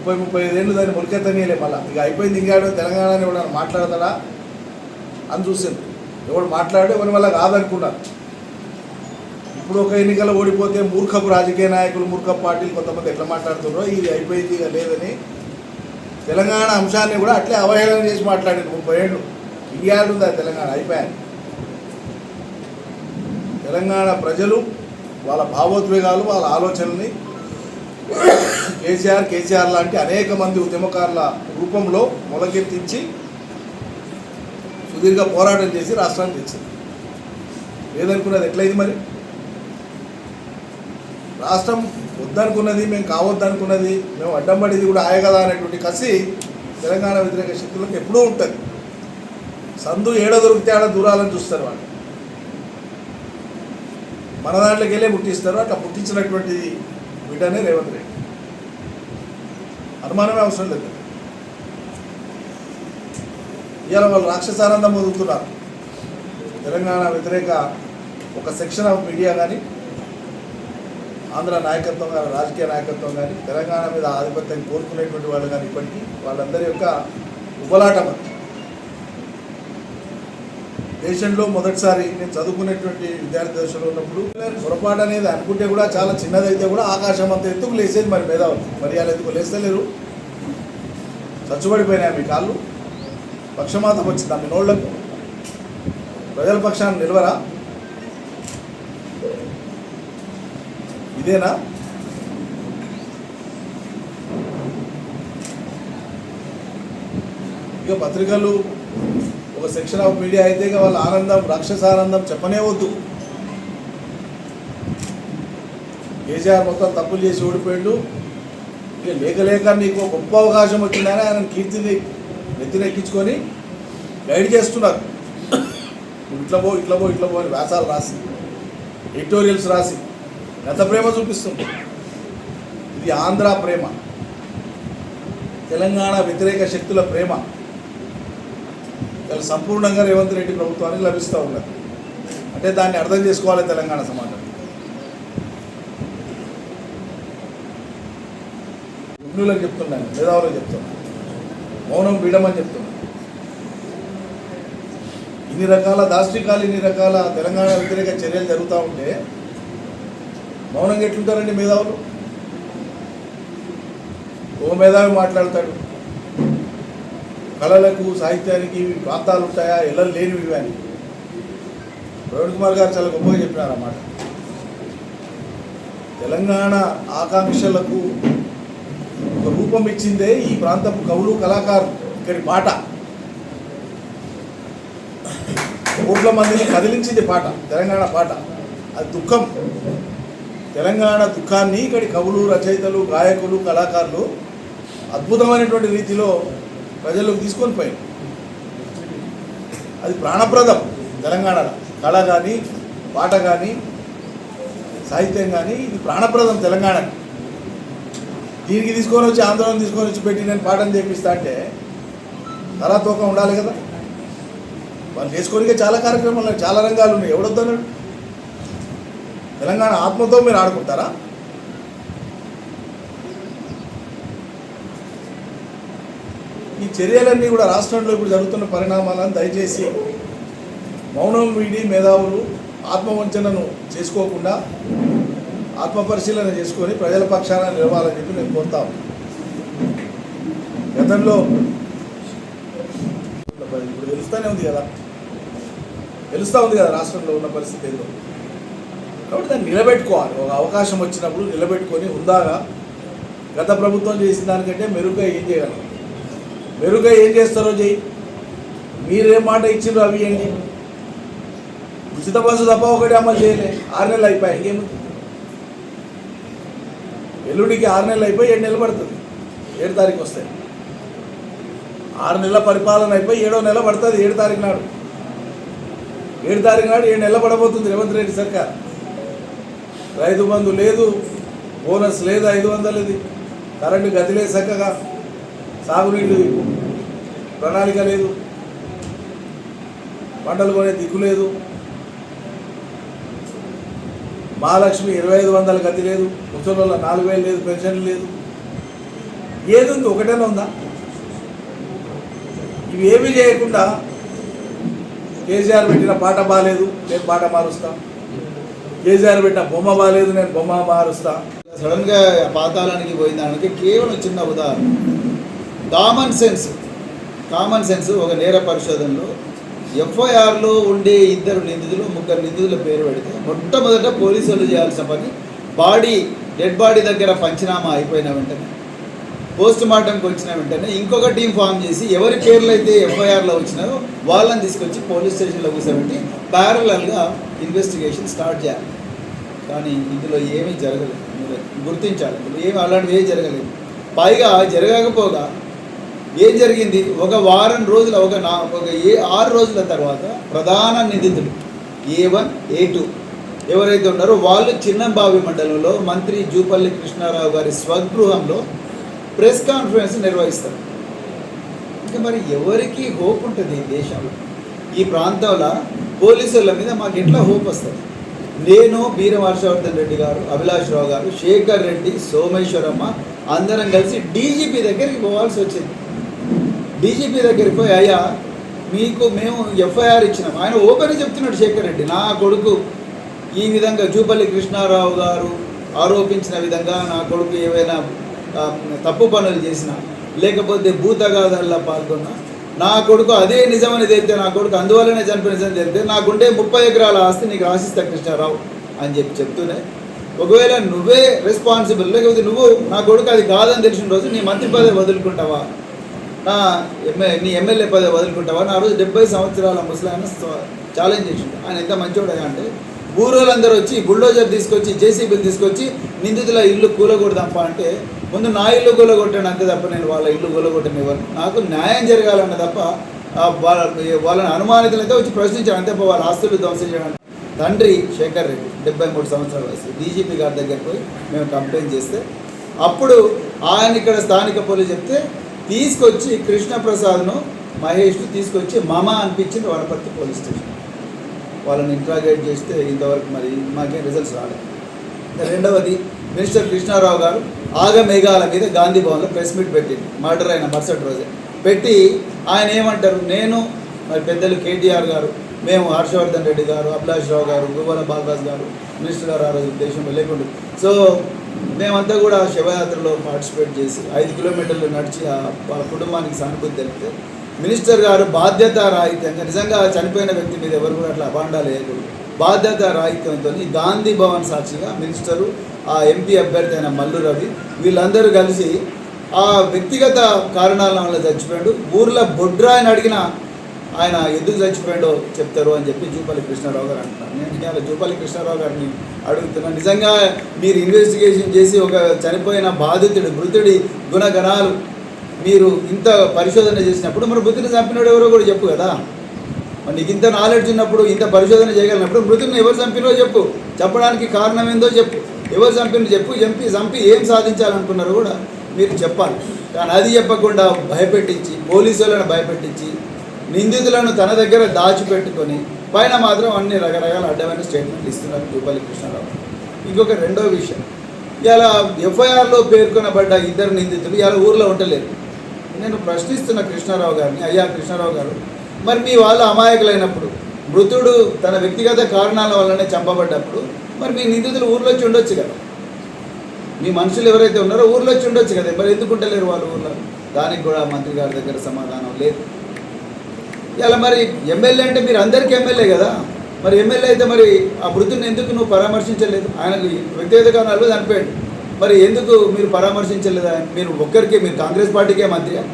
ముప్పై ముప్పై ఐదేళ్ళు దాన్ని మురికెత్తనీయలే మళ్ళీ. ఇక అయిపోయింది ఇంకాడు తెలంగాణ అని ఎవడన్నా మాట్లాడతాడా? అని చూసింది ఎవడు మాట్లాడే ఎవరి వల్ల కాదనుకున్నారు ఇప్పుడు ఒక ఎన్నికల్లో ఓడిపోతే మూర్ఖపు రాజకీయ నాయకులు మూర్ఖపు పార్టీలు కొంతమంది ఎట్లా మాట్లాడుతున్నారో ఇది అయిపోయింది ఇక లేదని తెలంగాణ అంశాన్ని కూడా అట్లే అవహేళన చేసి మాట్లాడింది ముప్పై ఏళ్ళు. ఇయ్యాలు ఉంది తెలంగాణ అయిపోయాను తెలంగాణ ప్రజలు వాళ్ళ భావోద్వేగాలు వాళ్ళ ఆలోచనల్ని కేసీఆర్ కేసీఆర్ లాంటి అనేక మంది ఉద్యమకారుల రూపంలో మొలకెత్తించి సుదీర్ఘ పోరాటం చేసి రాష్ట్రాన్ని తెచ్చింది. లేదనుకున్నది ఎట్లయింది మరి? రాష్ట్రం వద్దనుకున్నది మేము కావద్దనుకున్నది మేము అడ్డం పడేది కూడా ఆయ కదా అనేటువంటి కసి తెలంగాణ వ్యతిరేక శక్తులకు ఎప్పుడూ ఉంటుంది. సందు ఏడ దొరికితే ఆడ దూరాలని చూస్తారు వాళ్ళు. మన దాంట్లోకి వెళ్ళే పుట్టిస్తారు అట్లా పుట్టించినటువంటిది బిడ్డనే రేవంత్ రెడ్డి. అనుమానమే అవసరం లేదు. ఇవాళ వాళ్ళు రాక్షసానందం వదులుతున్నారు. తెలంగాణ వ్యతిరేక ఒక సెక్షన్ ఆఫ్ మీడియా కానీ ఆంధ్ర నాయకత్వం కానీ రాజకీయ నాయకత్వం కానీ తెలంగాణ మీద ఆధిపత్యం కోరుకునేటువంటి వాళ్ళు కానీ ఇప్పటికీ వాళ్ళందరి యొక్క ఉబలాటం అది. దేశంలో మొదటిసారి నేను చదువుకునేటువంటి విద్యార్థి దశలో ఉన్నప్పుడు పొరపాటు అనేది అనుకుంటే కూడా చాలా చిన్నదైతే కూడా ఆకాశం అంత ఎత్తుకు లేసేది మరి మేధావులు. మరి వాళ్ళు ఎత్తుకు లేస్తలేరు? చచ్చుబడిపోయినాయి మీ కాళ్ళు. పక్షమాతం వచ్చిందా మీ నోళ్ళకు ప్రజల పక్షాన్ని నిలవరా? ఇదేనా? ఇక పత్రికలు ఒక సెక్షన్ ఆఫ్ మీడియా అయితే ఇక వాళ్ళ ఆనందం రాక్షస ఆనందం చెప్పనే వద్దు. కేసీఆర్ మొత్తం తప్పులు చేసి ఓడిపోయాడు. ఇక లేక లేక నీకు గొప్ప అవకాశం వచ్చిందని ఆయన కీర్తిని నెత్తినెక్కించుకొని గైడ్ చేస్తున్నారు. ఇట్లా పో ఇట్లా పో ఇట్లా పో అని వ్యాసాలు రాసి ఎడిటోరియల్స్ రాసి ఎంత ప్రేమ చూపిస్తుంది. ఇది ఆంధ్ర ప్రేమ. తెలంగాణ వ్యతిరేక శక్తుల ప్రేమ. ఇలా సంపూర్ణంగా రేవంత్ రెడ్డి ప్రభుత్వానికి లభిస్తూ ఉన్నది. అంటే దాన్ని అర్థం చేసుకోవాలి తెలంగాణ సమాజం. నిపుణులకు చెప్తున్నాను మేధావులకు చెప్తున్నాను మౌనం వీడమని చెప్తున్నాను. ఇన్ని రకాల దాష్టికాలు ఇన్ని రకాల తెలంగాణ వ్యతిరేక చర్యలు జరుగుతూ ఉంటే మౌనంగా ఎట్లుంటారండి మేధావులు? ఓ మేధావి మాట్లాడతాడు. కళలకు సాహిత్యానికి ప్రాంతాలు ఉంటాయా? ఇళ్ళలు లేనివి ఇవి అని. ప్రవీణ్ కుమార్ గారు చాలా గొప్పగా చెప్పినారు అన్నమాట తెలంగాణ ఆకాంక్షలకు ఒక రూపం ఇచ్చిందే ఈ ప్రాంతపు కవులు కళాకారులు. ఇక్కడి పాట. కోట్ల మందిని కదిలించింది పాట తెలంగాణ పాట. అది దుఃఖం. తెలంగాణ దుఃఖాన్ని ఇక్కడి కవులు రచయితలు గాయకులు కళాకారులు అద్భుతమైనటువంటి రీతిలో ప్రజల్లోకి తీసుకొని పోయింది అది ప్రాణప్రదం తెలంగాణలో. కళ కానీ పాట కానీ సాహిత్యం కానీ ఇది ప్రాణప్రదం తెలంగాణకి. దీనికి తీసుకొని వచ్చి ఆందోళన తీసుకొని వచ్చి పెట్టి నేను పాఠం చేపిస్తా అంటే తలా తూకం ఉండాలి కదా. వాళ్ళు చేసుకోనికే చాలా కార్యక్రమాలు ఉన్నాయి చాలా రంగాలు ఉన్నాయి. ఎవడొద్దన్నాడు తెలంగాణ ఆత్మతో మీరు ఆడుకుంటారా? ఈ చర్యలన్నీ కూడా రాష్ట్రంలో ఇప్పుడు జరుగుతున్న పరిణామాలను దయచేసి మౌనం వీడి మేధావులు ఆత్మవంచనను చేసుకోకుండా ఆత్మపరిశీలన చేసుకొని ప్రజల పక్షాన నిలవాలని చెప్పి నేను కోరుతాం గతంలో ఇప్పుడు తెలుస్తూనే ఉంది కదా. తెలుస్తూ ఉంది కదా రాష్ట్రంలో ఉన్న పరిస్థితి ఏదో. కాబట్టి దాన్ని నిలబెట్టుకోవాలి. ఒక అవకాశం వచ్చినప్పుడు నిలబెట్టుకొని ఉందాగా గత ప్రభుత్వం చేసిన దానికంటే మెరుగ్గా ఏం చేయగలం? మెరుగ్గా ఏం చేస్తారో చెయ్యి. మీరేం మాట ఇచ్చిండ్రు అవి ఏంటి ఉచిత బస్సు తప్ప ఒకటి అమలు చేయలే. ఆరు నెలలు అయిపోయాయి. ఇంకేముంది? ఎల్లుడికి ఆరు నెలలు అయిపోయి ఏడు నెలలు పడుతుంది. ఏడు తారీఖు వస్తాయి. ఆరు నెలల పరిపాలన అయిపోయి ఏడో నెల పడుతుంది ఏడు తారీఖు నాడు. ఏడు తారీఖు నాడు ఏడు నెలలు పడబోతుంది రేవంత్ రెడ్డి సర్కార్. రైతు బంధు లేదు బోనస్ లేదు ఐదు వందలది. కరెంటు గదిలే లేదు చక్కగా. సాగునీళ్ళు ప్రణాళిక లేదు. పంటలు కొనే దిక్కు లేదు. మహాలక్ష్మి ఇరవై ఐదు వందల గతి లేదు. ముసలి నాలుగు వేలు లేదు పెన్షన్లు లేదు. ఏది ఉంది? ఒకటేనా ఉందా? ఇవి ఏమీ చేయకుండా కేసీఆర్ పెట్టిన పాట బాగాలేదు నేను పాట మారుస్తా. కేసీఆర్ పెట్టిన బొమ్మ బాగాలేదు నేను బొమ్మ మారుస్తా. సడన్గా పాతాలానికి పాతాళానికి పోయిన దానికి కేవలం చిన్న ఉదాహరణ. కామన్ సెన్స్ కామన్ సెన్స్ ఒక నేర పరిశోధనలో ఎఫ్ఐఆర్లో ఉండే ఇద్దరు నిందితులు ముగ్గురు నిందితుల పేరు పెడితే మొట్టమొదట పోలీసులు చేయాల్సిన పని బాడీ డెడ్ బాడీ దగ్గర పంచనామా అయిపోయిన వెంటనే పోస్ట్ మార్టంకి వచ్చిన వెంటనే ఇంకొక టీం ఫామ్ చేసి ఎవరి పేర్లు అయితే ఎఫ్ఐఆర్లో వచ్చినారో వాళ్ళని తీసుకొచ్చి పోలీస్ స్టేషన్లో కూర్చోబెట్టి ప్యారలల్గా ఇన్వెస్టిగేషన్ స్టార్ట్ చేయాలి. కానీ ఇందులో ఏమీ జరగలేదు. గుర్తించాలి. ఇందులో ఏమి అలాంటివి ఏమీ జరగలేదు. పైగా జరగకపోగా ఏం జరిగింది? ఒక వారం రోజుల ఒక నా ఒక ఏ ఆరు రోజుల తర్వాత ప్రధాన నిందితుడు ఏ వన్ ఏ టూ ఎవరైతే ఉన్నారో వాళ్ళు చిన్నంబావి మండలంలో మంత్రి జూపల్లి కృష్ణారావు గారి స్వగృహంలో ప్రెస్ కాన్ఫరెన్స్ నిర్వహిస్తారు. ఇంకా మరి ఎవరికి హోప్ ఉంటుంది ఈ దేశంలో? ఈ ప్రాంతంలో పోలీసుల మీద మాకు ఎట్లా హోప్ వస్తుంది? నేను బీరం హర్షవర్ధన్ రెడ్డి గారు అభిలాష్ రావు గారు శేఖర్ రెడ్డి సోమేశ్వరమ్మ అందరం కలిసి డీజీపీ దగ్గరికి పోవాల్సి వచ్చింది. డీజీపీ దగ్గరికి పోయి అయ్యా మీకు మేము ఎఫ్ఐఆర్ ఇచ్చినాం. ఆయన ఓపెన్ చెప్తున్నాడు శేఖర్ రెడ్డి నా కొడుకు ఈ విధంగా జూపల్లి కృష్ణారావు గారు ఆరోపించిన విధంగా నా కొడుకు ఏవైనా తప్పు పనులు చేసిన లేకపోతే భూతగాథల్లో పాల్గొన్న నా కొడుకు అదే నిజమని తెలితే నా కొడుకు అందువల్లనే చనిపోయిన నిజం తెలితే నాకుండే ముప్పై ఎకరాల ఆస్తి నీకు ఆశిస్తా కృష్ణారావు అని చెప్పి చెప్తూనే ఒకవేళ నువ్వే రెస్పాన్సిబుల్ లేకపోతే నువ్వు నా కొడుకు అది కాదని తెలిసిన రోజు నీ మంత్రి పదవి వదులుకుంటావా? నా ఎమ్మె నీ ఎమ్మెల్యే పదవి వదులుకుంటావా? ఆ రోజు డెబ్బై సంవత్సరాల ముసలాయన ఛాలెంజ్ చేసిండు. ఆయన ఎంత మంచోడు అంటే ఊరోళ్ళందరూ వచ్చి బుల్డోజర్ తీసుకొచ్చి జేసీబీలు తీసుకొచ్చి నిందితుల ఇల్లు కూలగొడదాంపా అంటే ముందు నా ఇల్లు కూలగొట్టాను అంతే తప్ప నేను వాళ్ళ ఇల్లు కూలగొట్టనివ్వను నాకు న్యాయం జరగాలన్న తప్ప వాళ్ళ వాళ్ళని అనుమానితులైతే వచ్చి ప్రశ్నించాను అంతే వాళ్ళ ఆస్తులు ధ్వంసం చేయడం. తండ్రి శేఖర్ రెడ్డి డెబ్బై మూడు సంవత్సరాల వయసు. డీజీపీ గారి దగ్గరికి పోయి మేము కంప్లైంట్ చేస్తే అప్పుడు ఆయన ఇక్కడ స్థానిక పోలీసు చెప్తే తీసుకొచ్చి కృష్ణప్రసాద్ను మహేష్ను తీసుకొచ్చి మమ అనిపించింది వనపర్తి పోలీస్ స్టేషన్. వాళ్ళని ఇంట్రాగేట్ చేస్తే ఇంతవరకు మరి మాకేం రిజల్ట్స్ రాలేదు రెండవది మినిస్టర్ కృష్ణారావు గారు ఆగమేఘాల మీద గాంధీ భవన్లో ప్రెస్ మీట్ పెట్టింది మర్డర్ అయిన మరుసటి రోజే. పెట్టి ఆయన ఏమంటారు? నేను మరి పెద్దలు కేటీఆర్ గారు మేము హర్షవర్ధన్ రెడ్డి గారు అభిలాష్ రావు గారు గువ్వల బాలరాజు గారు మినిస్టర్ గారు ఆ రోజు దేశంలో లేకుండా. సో మేమంతా కూడా శివయాత్రలో పార్టిసిపేట్ చేసి ఐదు కిలోమీటర్లు నడిచి ఆ కుటుంబానికి సానుభూతి తెలిపితే మినిస్టర్ గారు బాధ్యత రాహిత్యంగా నిజంగా చనిపోయిన వ్యక్తి మీద ఎవరు కూడా అట్లా అభాండాలు వేయకూడదు. బాధ్యత రాహిత్యంతో గాంధీ భవన్ సాక్షిగా మినిస్టరు ఆ ఎంపీ అభ్యర్థి అయిన మల్లు రవి వీళ్ళందరూ కలిసి ఆ వ్యక్తిగత కారణాల వల్ల చచ్చిపోయాడు. ఊర్లో బొడ్రా అని అడిగిన ఆయన ఎందుకు చచ్చిపోయాడో చెప్తారు అని చెప్పి జూపల్లి కృష్ణారావు గారు అంటున్నారు. నేను ఇవాళ జూపల్లి కృష్ణారావు గారిని అడుగుతున్నాను నిజంగా మీరు ఇన్వెస్టిగేషన్ చేసి ఒక చనిపోయిన బాధితుడి మృతుడి గుణగణాలు మీరు ఇంత పరిశోధన చేసినప్పుడు మరి మృతుని చంపినాడు ఎవరో కూడా చెప్పు కదా. మరి నీకు ఇంత నాలెడ్జ్ ఉన్నప్పుడు ఇంత పరిశోధన చేయగలిగినప్పుడు మృతుని ఎవరు చంపినో చెప్పు. చెప్పడానికి కారణం ఏందో చెప్పు. ఎవరు చంపినో చెప్పు. చంపి చంపి ఏం సాధించాలనుకున్నారో కూడా మీరు చెప్పాలి. కానీ అది చెప్పకుండా భయపెట్టించి పోలీసులను భయపెట్టించి నిందితులను తన దగ్గర దాచిపెట్టుకొని పైన మాత్రం అన్ని రకరకాల అడ్డమైన స్టేట్మెంట్లు ఇస్తున్నారు జూపల్లి కృష్ణారావు. ఇంకొక రెండో విషయం. ఇలా ఎఫ్ఐఆర్లో పేర్కొనబడ్డ ఇద్దరు నిందితులు ఇలా ఊర్లో ఉండలేరు నేను ప్రశ్నిస్తున్న కృష్ణారావు గారిని అయ్యా కృష్ణారావు గారు మరి మీ వాళ్ళు అమాయకులైనప్పుడు మృతుడు తన వ్యక్తిగత కారణాల వల్లనే చంపబడ్డప్పుడు మరి మీ నిందితులు ఊర్లో వచ్చి ఉండొచ్చు కదా? మీ మనుషులు ఎవరైతే ఉన్నారో ఊర్లో వచ్చి ఉండొచ్చు కదా? మరి ఎందుకు ఉండలేరు వాళ్ళు ఊర్లో? దానికి కూడా మంత్రి గారి దగ్గర సమాధానం లేదు. ఇలా మరి ఎమ్మెల్యే అంటే మీరు అందరికీ ఎమ్మెల్యే కదా? మరి ఎమ్మెల్యే అయితే మరి ఆ వృద్ధుని ఎందుకు నువ్వు పరామర్శించలేదు? ఆయనకు వ్యక్తిగత కారణాలు చనిపోయాడు మరి ఎందుకు మీరు పరామర్శించలేదు? ఆయన మీరు ఒక్కరికి మీరు కాంగ్రెస్ పార్టీకే మంత్రియా?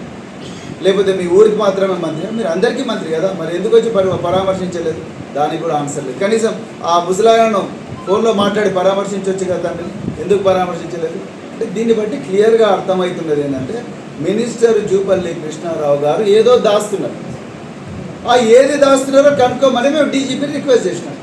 లేకపోతే మీ ఊరికి మాత్రమే మంత్రియా? మీరు అందరికీ మంత్రి కదా? మరి ఎందుకు వచ్చి పరి- పరామర్శించలేదు? దానికి కూడా ఆన్సర్ లేదు. కనీసం ఆ ముసలాయనను ఫోన్లో మాట్లాడి పరామర్శించవచ్చు కదా తండ్రి? ఎందుకు పరామర్శించలేదు? అంటే దీన్ని బట్టి క్లియర్గా అర్థమవుతున్నది ఏంటంటే మినిస్టర్ జూపల్లి కృష్ణారావు గారు ఏదో దాస్తున్నారు. ఆ ఏది దాస్తున్నారో కనుక్కోమని మేము డీజీపీని రిక్వెస్ట్ చేసినాం.